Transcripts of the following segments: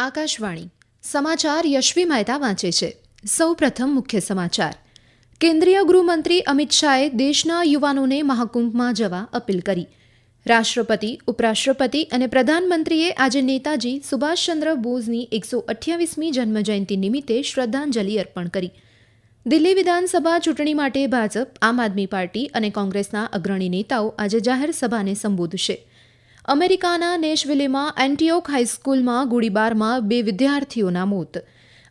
આકાશવાણી. સમાચાર યશવી મહેતા વાંચે છે. સૌ પ્રથમ મુખ્ય સમાચાર. કેન્દ્રીય ગૃહમંત્રી અમિત શાહે દેશના યુવાનોને મહાકુંભમાં જવા અપીલ કરી. રાષ્ટ્રપતિ, ઉપરાષ્ટ્રપતિ અને પ્રધાનમંત્રીએ આજે નેતાજી સુભાષચંદ્ર બોઝની એકસો અઠ્યાવીસમી જન્મજયંતિ નિમિત્તે શ્રદ્ધાંજલિ અર્પણ કરી. દિલ્હી વિધાનસભા ચૂંટણી માટે ભાજપ, આમ આદમી પાર્ટી અને કોંગ્રેસના અગ્રણી નેતાઓ આજે જાહેર સભાને સંબોધશે. અમેરિકાના નેશવિલેમાં એન્ટીઓક હાઈસ્કૂલમાં ગોળીબારમાં બે વિદ્યાર્થીઓના મોત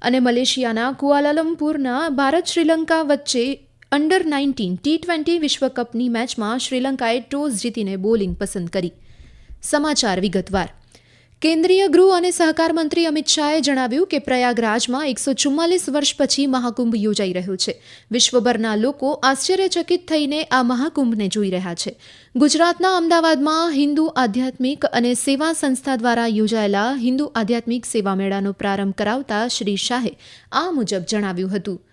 અને મલેશિયાના કુઆલાલમપુરના ભારત શ્રીલંકા વચ્ચે અંડર નાઇન્ટીન ટી ટ્વેન્ટી વિશ્વકપની મેચમાં શ્રીલંકાએ ટોસ જીતીને બોલિંગ પસંદ કરી. સમાચાર વિગતવાર. કેન્દ્રીય ગૃહ અને સહકાર મંત્રી અમિત શાહે જણાવ્યું કે પ્રયાગરાજમાં એકસો ચુમ્માલીસ વર્ષ પછી મહાકુંભ યોજાઈ રહ્યો છે. વિશ્વભરના લોકો આશ્ચર્યચકિત થઈને આ મહાકુંભને જોઈ રહ્યા છે. ગુજરાતના અમદાવાદમાં હિન્દુ આધ્યાત્મિક અને સેવા સંસ્થા દ્વારા યોજાયેલા હિન્દુ આધ્યાત્મિક સેવા મેળાનો પ્રારંભ કરાવતા શ્રી શાહે આ મુજબ જણાવ્યું હતું.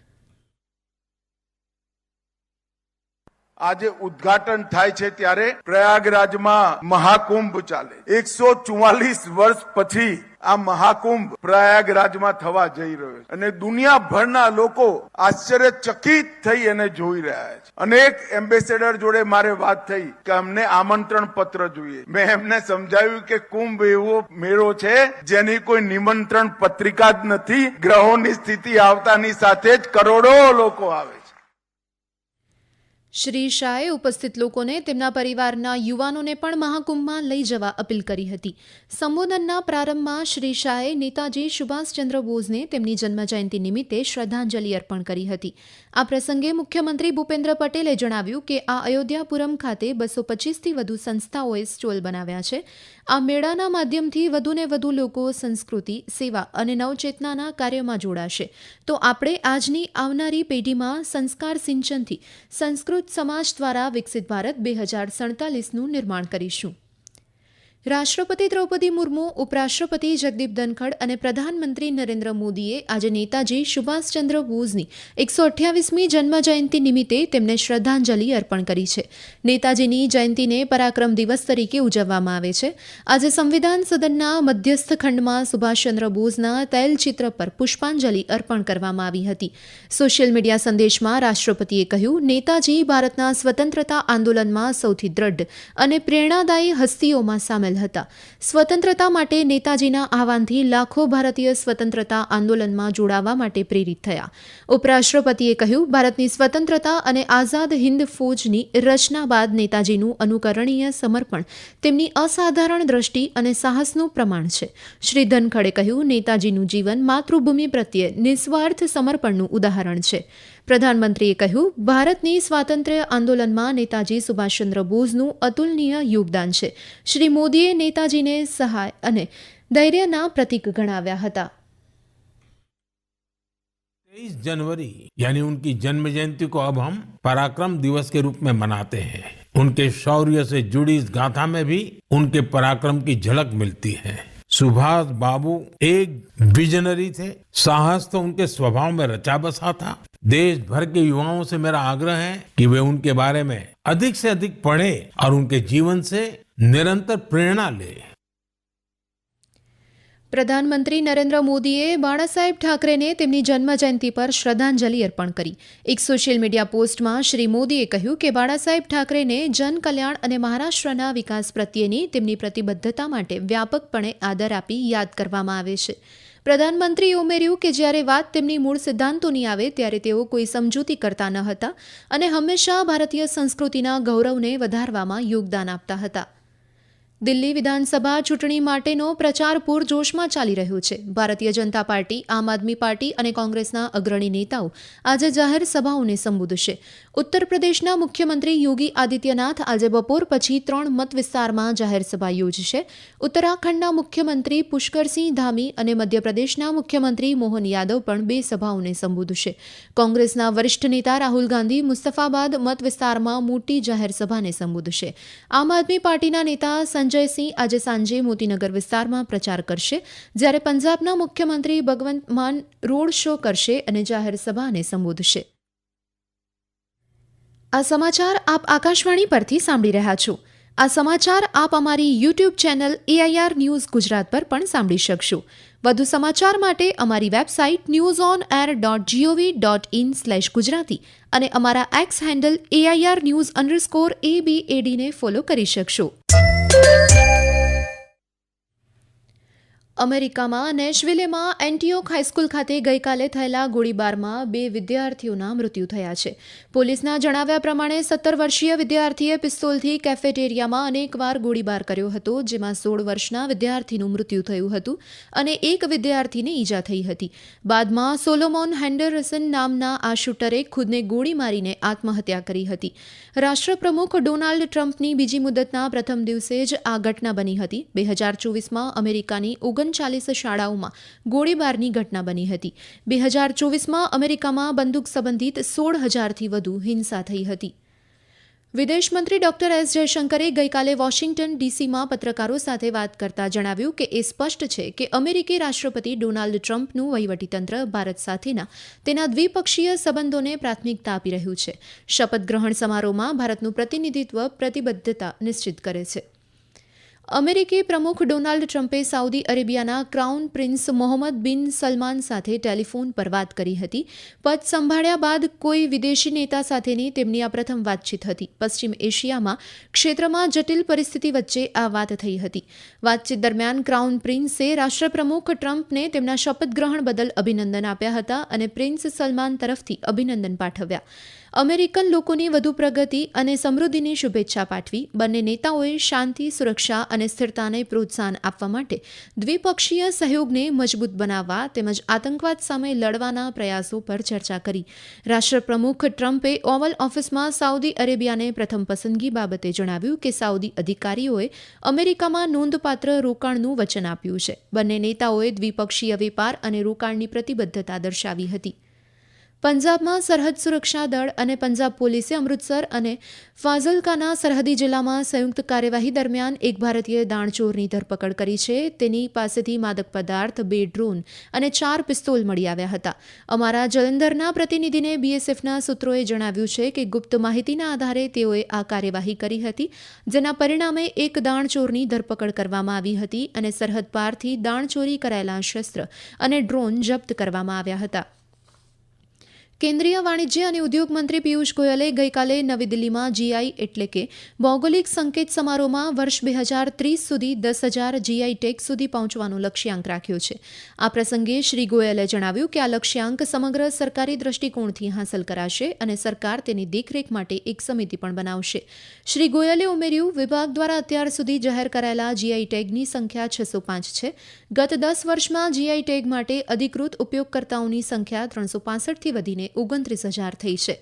આજે ઉદઘાટન થાય છે ત્યારે પ્રયાગરાજમાં મહાકુંભ ચાલે. એકસો ચુવાલીસ વર્ષ પછી આ મહાકુંભ પ્રયાગરાજમાં થવા જઈ રહ્યો છે. અને દુનિયાભરના લોકો આશ્ચર્યચકિત થઈ એને જોઈ રહ્યા છે. અનેક એમ્બેસેડર જોડે મારે વાત થઈ કે અમને આમંત્રણ પત્ર જોઈએ. મેં એમને સમજાવ્યું કે કુંભ એવો મેળો છે જેની કોઈ નિમંત્રણ પત્રિકા જ નથી. ગ્રહોની સ્થિતિ આવતાની સાથે જ કરોડો લોકો આવે શ્રી શાહે ઉપસ્થિત લોકોને તેમના પરિવારના યુવાનોને પણ મહાકુંભમાં લઈ જવા અપીલ કરી હતી. સંબોધનના પ્રારંભમાં શ્રી શાહે નેતાજી સુભાષચંદ્ર બોઝને તેમની જન્મજયંતિ નિમિત્તે શ્રદ્ધાંજલિ અર્પણ કરી હતી. આ પ્રસંગે મુખ્યમંત્રી ભૂપેન્દ્ર પટેલે જણાવ્યું કે આ અયોધ્યાપુરમ ખાતે બસો પચીસથી વધુ સંસ્થાઓએ સ્ટોલ બનાવ્યા છે. આ મેળાના માધ્યમથી વધુને વધુ લોકો સંસ્કૃતિ, સેવા અને નવચેતનાના કાર્યમાં જોડાશે. તો આપણે આજની આવનારી પેઢીમાં સંસ્કાર સિંચનથી, સંસ્કૃત સમાજ દ્વારા વિકસિત ભારત બે હજાર સડતાલીસનું નિર્માણ કરીશું. રાષ્ટ્રપતિ દ્રૌપદી મુર્મુ, ઉપરાષ્ટ્રપતિ જગદીપ ધનખડ અને પ્રધાનમંત્રી નરેન્દ્ર મોદીએ આજે નેતાજી સુભાષચંદ્ર બોઝની એકસો અઠ્યાવીસમી જન્મજયંતિ નિમિત્તે તેમને શ્રદ્ધાંજલિ અર્પણ કરી છે. નેતાજીની જયંતિને પરાક્રમ દિવસ તરીકે ઉજવવામાં આવે છે. આજે સંવિધાન સદનના મધ્યસ્થ ખંડમાં સુભાષચંદ્ર બોઝના તૈલચિત્ર પર પુષ્પાંજલિ અર્પણ કરવામાં આવી હતી. સોશિયલ મીડિયા સંદેશમાં રાષ્ટ્રપતિએ કહ્યું, નેતાજી ભારતના સ્વતંત્રતા આંદોલનમાં સૌથી દ્રઢ અને પ્રેરણાદાયી હસ્તીઓમાં સામેલ હતા. સ્વતંત્રતા માટે નેતાજીના આહવાનથી લાખો ભારતીય સ્વતંત્રતા આંદોલનમાં જોડાવા માટે પ્રેરિત થયા. ઉપરાષ્ટ્રપતિએ કહ્યું, ભારતની સ્વતંત્રતા અને આઝાદ હિન્દ ફૌજની રચના બાદ નેતાજીનું અનુકરણીય સમર્પણ તેમની અસાધારણ દ્રષ્ટિ અને સાહસનું પ્રમાણ છે. શ્રી ધનખડે કહ્યું, નેતાજીનું જીવન માતૃભૂમિ પ્રત્યે નિસ્વાર્થ સમર્પણનું ઉદાહરણ છે. પ્રધાનમંત્રીએ કહ્યું ભારતની સ્વાતંત્ર્ય આંદોલનમાં નેતાજી સુભાષચંદ્ર બોઝનું અતુલનીય યોગદાન છે શ્રી મોદીએ નેતાજીને સહાય અને ધૈર્યના પ્રતીક ગણાવ્યા હતા तेईस जनवरी यानी उनकी जन्म जयंती को अब हम पराक्रम दिवस के रूप में मनाते हैं उनके शौर्य से जुड़ी इस गाथा में भी उनके पराक्रम की झलक मिलती है सुभाष बाबू एक विजनरी थे साहस तो उनके स्वभाव में रचा बसा था देश भर के युवाओं से मेरा आग्रह है कि वे उनके बारे में अधिक से अधिक पढ़े और उनके जीवन से निरंतर प्रेरणा लें પ્રધાનમંત્રી નરેન્દ્ર મોદીએ બાળાસાહેબ ઠાકરેને તેમની જન્મજયંતિ પર શ્રદ્ધાંજલિ અર્પણ કરી એક સોશિયલ મીડિયા પોસ્ટમાં શ્રી મોદીએ કહ્યું કે બાળાસાહેબ ઠાકરેને જનકલ્યાણ અને મહારાષ્ટ્રના વિકાસ પ્રત્યેની તેમની પ્રતિબદ્ધતા માટે વ્યાપકપણે આદર આપી યાદ કરવામાં આવે છે પ્રધાનમંત્રીએ ઉમેર્યું કે જ્યારે વાત તેમની મૂળ સિદ્ધાંતોની આવે ત્યારે તેઓ કોઈ સમજૂતી કરતા ન હતા અને હંમેશા ભારતીય સંસ્કૃતિના ગૌરવને વધારવામાં યોગદાન આપતા હતા. દિલ્હી વિધાનસભા ચૂંટણી માટેનો પ્રચાર પૂરજોશમાં ચાલી રહ્યો છે. ભારતીય જનતા પાર્ટી, આમ આદમી પાર્ટી અને કોંગ્રેસના અગ્રણી નેતાઓ આજે જાહેર સભાઓને સંબોધશે. ઉત્તર પ્રદેશના મુખ્યમંત્રી યોગી આદિત્યનાથ આજે બપોર પછી ત્રણ મત વિસ્તારમાં જાહેર સભા યોજશે. ઉત્તરાખંડના મુખ્યમંત્રી પુષ્કરસિંહ ધામી અને મધ્યપ્રદેશના મુખ્યમંત્રી મોહન યાદવ પણ બે સભાઓને સંબોધશે. કોંગ્રેસના વરિષ્ઠ નેતા રાહુલ ગાંધી મુસ્તફાબાદ મત વિસ્તારમાં મોટી જાહેર સભાને સંબોધશે. આમ આદમી પાર્ટીના નેતા સંજયસિંહ આજે સાંજે મોતીનગર વિસ્તારમાં પ્રચાર કરશે, જ્યારે પંજાબના મુખ્યમંત્રી ભગવંત માન રોડ શો કરશે અને જાહેર સભાને સંબોધશે. આ સમાચાર આપ આકાશવાણી પરથી સાંભળી રહ્યા છો. આ સમાચાર આપ અમારી YouTube channel AIR news Gujarat પર પણ સાંભળી શકશો. વધુ સમાચાર માટે અમારી website news on air dot GOV dot in slash Gujarati અને અમારા X handle AIR news underscore એબીએડીને એડીને ફોલો કરી શકશો. અમેરિકામાં નેશવિલેમાં એન્ટીઓક હાઈસ્કૂલ ખાતે ગઈકાલે થયેલા ગોળીબારમાં બે વિદ્યાર્થીઓના મૃત્યુ થયા છે. પોલીસના જણાવ્યા પ્રમાણે સત્તર વર્ષીય વિદ્યાર્થીએ પિસ્તોલથી કેફેટેરિયામાં અનેકવાર ગોળીબાર કર્યો હતો, જેમાં સોળ વર્ષના વિદ્યાર્થીનું મૃત્યુ થયું હતું અને એક વિદ્યાર્થીને ઈજા થઈ હતી. બાદમાં સોલોમોન હેન્ડરસન નામના આ શૂટરે ખુદને ગોળી મારીને આત્મહત્યા કરી હતી. રાષ્ટ્રપ્રમુખ ડોનાલ્ડ ટ્રમ્પની બીજી મુદતના પ્રથમ દિવસે જ આ ઘટના બની હતી. બે હજાર ચોવીસમાં અમેરિકાની ઓગણચાલીસ શાળાઓમાં ગોળીબારની ઘટના બની હતી. બે હજાર ચોવીસમાં અમેરિકામાં બંદૂક સંબંધિત સોળ હજારથી વધુ હિંસા થઈ હતી. વિદેશ મંત્રી ડોક્ટર એસ જયશંકરે ગઈકાલે વોશિંગ્ટન ડીસીમાં પત્રકારો સાથે વાત કરતા જણાવ્યું કે એ સ્પષ્ટ છે કે અમેરિકી રાષ્ટ્રપતિ ડોનાલ્ડ ટ્રમ્પનું વહીવટીતંત્ર ભારત સાથેના તેના દ્વિપક્ષીય સંબંધોને પ્રાથમિકતા આપી રહ્યું છે. શપથ ગ્રહણ સમારોહમાં ભારતનું પ્રતિનિધિત્વ પ્રતિબદ્ધતા નિશ્ચિત કરે છે. અમેરિકી પ્રમુખ ડોનાલ્ડ ટ્રમ્પે સાઉદી અરેબિયાના crown prince Mohammed bin Salman સાથે ટેલિફોન પર વાત કરી હતી. પદ સંભાળ્યા બાદ કોઈ વિદેશી નેતા સાથેની તેમની આ પ્રથમ વાતચીત હતી. પશ્ચિમ એશિયામાં ક્ષેત્રમાં જટિલ પરિસ્થિતિ વચ્ચે આ વાત થઈ હતી. વાતચીત દરમિયાન ક્રાઉન પ્રિન્સે રાષ્ટ્રપ્રમુખ ટ્રમ્પને તેમના શપથ ગ્રહણ બદલ અભિનંદન આપ્યા હતા અને પ્રિન્સ સલમાન તરફથી અભિનંદન પાઠવ્યા. અમેરિકન લોકોની વધુ પ્રગતિ અને સમૃદ્ધિની શુભેચ્છા પાઠવી બંને નેતાઓએ શાંતિ, સુરક્ષા અને સ્થિરતાને પ્રોત્સાહન આપવા માટે દ્વિપક્ષીય સહયોગને મજબૂત બનાવવા તેમજ આતંકવાદ સામે લડવાના પ્રયાસો પર ચર્ચા કરી. રાષ્ટ્રપ્રમુખ ટ્રમ્પે ઓવલ ઓફિસમાં સાઉદી અરેબિયાને પ્રથમ પસંદગી બાબતે જણાવ્યું કે સાઉદી અધિકારીઓએ અમેરિકામાં નોંધપાત્ર રોકાણનું વચન આપ્યું છે. બંને નેતાઓએ દ્વિપક્ષીય વેપાર અને રોકાણની પ્રતિબદ્ધતા દર્શાવી હતી. પંજાબમાં સરહદ સુરક્ષા દળ અને પંજાબ પોલીસે અમૃતસર અને ફાઝલકાના સરહદી જિલ્લામાં સંયુક્ત કાર્યવાહી દરમિયાન એક ભારતીય દાણચોરની ધરપકડ કરી છે. તેની પાસેથી માદક પદાર્થ, બે ડ્રોન અને ચાર પિસ્તોલ મળી આવ્યા હતા. અમારા જલંધરના પ્રતિનિધિને બીએસએફના સૂત્રોએ જણાવ્યું છે કે ગુપ્ત માહિતીના આધારે તેઓએ આ કાર્યવાહી કરી હતી, જેના પરિણામે એક દાણચોરની ધરપકડ કરવામાં આવી હતી અને સરહદ પારથી દાણચોરી કરાયેલા શસ્ત્ર અને ડ્રોન જપ્ત કરવામાં આવ્યા હતા. કેન્દ્રીય વાણિજ્ય અને ઉદ્યોગ મંત્રી પિયુષ ગોયલે ગઈકાલે નવી દિલ્હીમાં જીઆઈ એટલે કે ભૌગોલિક સંકેત સમારોહમાં વર્ષ બે હજાર ત્રીસ સુધી દસ હજાર જીઆઈ ટેગ સુધી પહોંચવાનો લક્ષ્યાંક રાખ્યો છે. આ પ્રસંગે શ્રી ગોયલે જણાવ્યું કે આ લક્ષ્યાંક સમગ્ર સરકારી દ્રષ્ટિકોણથી હાંસલ કરાશે અને સરકાર તેની દેખરેખ માટે એક સમિતિ પણ બનાવશે. શ્રી ગોયલે ઉમેર્યું, વિભાગ દ્વારા અત્યાર સુધી જાહેર કરાયેલા જીઆઈ ટેગની સંખ્યા છસો પાંચ છે. ગત દસ વર્ષમાં જીઆઈ ટેગ માટે અધિકૃત ઉપયોગકર્તાઓની સંખ્યા ત્રણસો પાસઠથી વધીને ઓગણત્રીસ હજાર થઈ છે.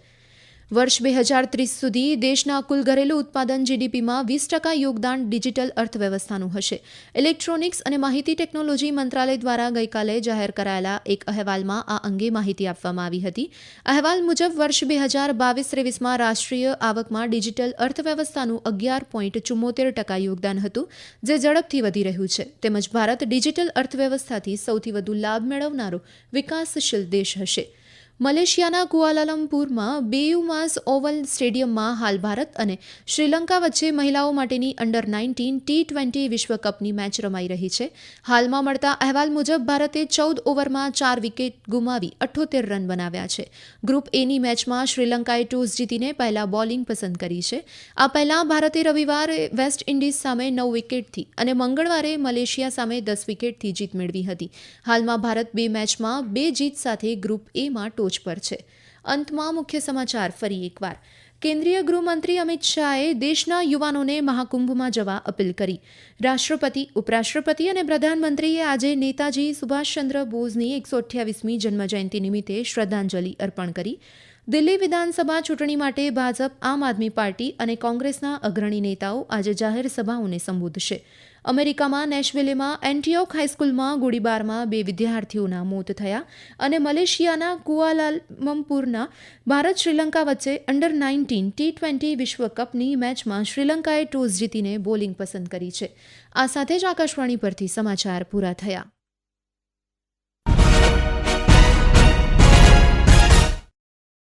વર્ષ બે હજાર ત્રીસ સુધી દેશના કુલ ઘરેલું ઉત્પાદન જીડીપીમાં વીસ ટકા યોગદાન ડિજિટલ અર્થવ્યવસ્થાનું હશે. ઇલેક્ટ્રોનિક્સ અને માહિતી ટેકનોલોજી મંત્રાલય દ્વારા ગઈકાલે જાહેર કરાયેલા એક અહેવાલમાં આ અંગે માહિતી આપવામાં આવી હતી. અહેવાલ મુજબ વર્ષ બે હજાર બાવીસ ત્રેવીસમાં રાષ્ટ્રીય આવકમાં ડિજિટલ અર્થવ્યવસ્થાનું અગિયાર પોઈન્ટ ચુમ્મોતેર ટકા યોગદાન હતું, જે ઝડપથી વધી રહ્યું છે. તેમજ ભારત ડિજિટલ અર્થવ્યવસ્થાથી સૌથી વધુ લાભ મેળવનારો વિકાસશીલ દેશ હશે. મલેશિયાના કુઆલાલમપુરમાં બેયુમાસ ઓવલ સ્ટેડિયમમાં હાલ ભારત અને શ્રીલંકા વચ્ચે મહિલાઓ માટેની અંડર નાઇન્ટીન ટી ટ્વેન્ટી વિશ્વકપની મેચ રમાઈ રહી છે. હાલમાં મળતા અહેવાલ મુજબ ભારતે ચૌદ ઓવરમાં ચાર વિકેટ ગુમાવી અઠ્ઠોતેર રન બનાવ્યા છે. ગ્રુપ એની મેચમાં શ્રીલંકાએ ટોસ જીતીને પહેલા બોલિંગ પસંદ કરી છે. આ પહેલા ભારતે રવિવારે વેસ્ટ ઇન્ડિઝ સામે નવ વિકેટથી અને મંગળવારે મલેશિયા સામે દસ વિકેટથી જીત મેળવી હતી. હાલમાં ભારત બે મેચમાં બે જીત સાથે ગ્રુપ એમાં ટોચ પર છે. અંતમાં મુખ્ય સમાચાર ફરી એકવાર. કેન્દ્રીય ગૃહમંત્રી અમિત શાહે દેશના યુવાનોને મહાકુંભમાં જવા અપીલ કરી. રાષ્ટ્રપતિ, ઉપરાષ્ટ્રપતિ અને પ્રધાનમંત્રીએ આજે નેતાજી સુભાષચંદ્ર બોઝની એકસો અઠ્યાવીસમી જન્મજયંતિ નિમિત્તે શ્રદ્ધાંજલિ અર્પણ કરી. દિલ્હી વિધાનસભા ચૂંટણી માટે ભાજપ, આમ આદમી પાર્ટી અને કોંગ્રેસના અગ્રણી નેતાઓ આજે જાહેર સભાઓને સંબોધશે. અમેરિકામાં નેશવિલેમાં એન્ટીઓક હાઈસ્કૂલમાં ગોળીબારમાં બે વિદ્યાર્થીઓના મોત થયા અને મલેશિયાના કુઆલાલમપુરના ભારત શ્રીલંકા વચ્ચે અંડર નાઇન્ટીન ટી ટ્વેન્ટી વિશ્વકપની મેચમાં શ્રીલંકાએ ટોસ જીતીને બોલિંગ પસંદ કરી છે. આ સાથે જ આકાશવાણી પરથી સમાચાર પૂરા થયા.